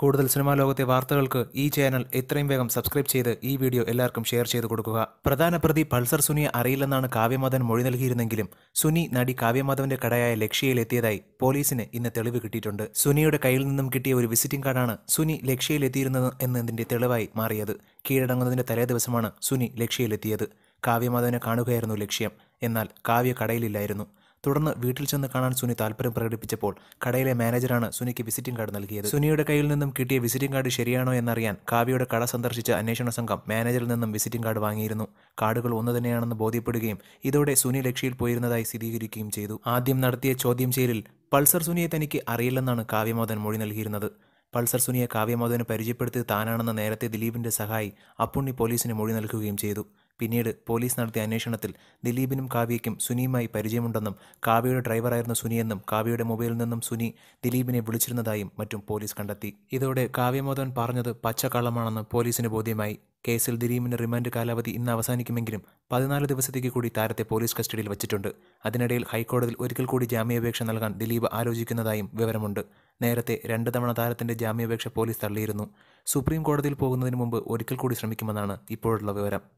കൂടുതൽ സിനിമാ ലോകത്തെ വാർത്തകൾക്ക് ഈ ചാനൽ എത്രയും വേഗം സബ്സ്ക്രൈബ് ചെയ്ത് ഈ വീഡിയോ എല്ലാവർക്കും ഷെയർ ചെയ്ത് കൊടുക്കുക. പ്രധാന പ്രതി പൾസർ സുനിയെ അറിയില്ലെന്നാണ് കാവ്യമാധവൻ മൊഴി നൽകിയിരുന്നെങ്കിലും സുനി നടി കാവ്യമാധവന്റെ കടയായ ലക്ഷ്യയിൽ എത്തിയതായി പോലീസിന് ഇന്ന് തെളിവ് കിട്ടിയിട്ടുണ്ട്. സുനിയുടെ കയ്യിൽ നിന്നും കിട്ടിയ ഒരു വിസിറ്റിംഗ് കാർഡാണ് സുനി ലക്ഷ്യയിൽ എത്തിയിരുന്നത് എന്നതിന്റെ തെളിവായി മാറിയത്. കീഴടങ്ങുന്നതിന്റെ തലേ ദിവസമാണ് സുനി ലക്ഷ്യയിലെത്തിയത് കാവ്യമാധവനെ കാണുകയായിരുന്നു ലക്ഷ്യം. എന്നാൽ കാവ്യ കടയിലില്ലായിരുന്നു. തുടർന്ന് വീട്ടിൽ ചെന്ന് കാണാൻ സുനി താല്പര്യം പ്രകടിപ്പിച്ചപ്പോൾ കടയിലെ മാനേജറാണ് സുനിക്ക് വിസിറ്റിംഗ് കാർഡ് നൽകിയത്. സുനിയുടെ കയ്യിൽ നിന്നും കിട്ടിയ വിസിറ്റിംഗ് കാർഡ് ശരിയാണോ എന്നറിയാൻ കാവ്യയുടെ കട സന്ദർശിച്ച അന്വേഷണ സംഘം മാനേജറിൽ നിന്നും വിസിറ്റിംഗ് കാർഡ് വാങ്ങിയിരുന്നു. കാർഡുകൾ ഒന്ന് തന്നെയാണെന്ന് ബോധ്യപ്പെടുകയും ഇതോടെ സുനി ലക്ഷ്യയിൽ പോയിരുന്നതായി സ്ഥിരീകരിക്കുകയും ചെയ്തു. ആദ്യം നടത്തിയ ചോദ്യം ചെയ്യലിൽ പൾസർ സുനിയെ തനിക്ക് അറിയില്ലെന്നാണ് കാവ്യമോദൻ മൊഴി നൽകിയിരുന്നത്. പൾസർ സുനിയെ കാവ്യമോദന് പരിചയപ്പെടുത്തിയത് താനാണെന്ന് നേരത്തെ ദിലീപിന്റെ സഹായി അപ്പുണ്ണി പോലീസിന് മൊഴി നൽകുകയും ചെയ്തു. പിന്നീട് പോലീസ് നടത്തിയ അന്വേഷണത്തിൽ ദിലീപിനും കാവ്യയ്ക്കും സുനിയുമായി പരിചയമുണ്ടെന്നും കാവ്യയുടെ ഡ്രൈവറായിരുന്ന സുനിയെന്നും കാവ്യയുടെ മൊബൈലിൽ നിന്നും സുനി ദിലീപിനെ വിളിച്ചിരുന്നതായും മറ്റും പോലീസ് കണ്ടെത്തി. ഇതോടെ കാവ്യമോദൻ പറഞ്ഞത് പച്ചക്കള്ളമാണെന്ന് പോലീസിന് ബോധ്യമായി. കേസിൽ ദിലീപിന്റെ റിമാൻഡ് കാലാവധി ഇന്ന് അവസാനിക്കുമെങ്കിലും പതിനാല് ദിവസത്തേക്ക് കൂടി താരത്തെ പോലീസ് കസ്റ്റഡിയിൽ വച്ചിട്ടുണ്ട്. അതിനിടയിൽ ഹൈക്കോടതിയിൽ ഒരിക്കൽ കൂടി ജാമ്യാപേക്ഷ നൽകാൻ ദിലീപ് ആലോചിക്കുന്നതായും വിവരമുണ്ട്. നേരത്തെ രണ്ട് തവണ താരത്തിന്റെ ജാമ്യാപേക്ഷ പോലീസ് തള്ളിയിരുന്നു. സുപ്രീം കോടതിയിൽ പോകുന്നതിന് മുമ്പ് ഒരിക്കൽ കൂടി ശ്രമിക്കുമെന്നാണ് ഇപ്പോഴുള്ള വിവരം.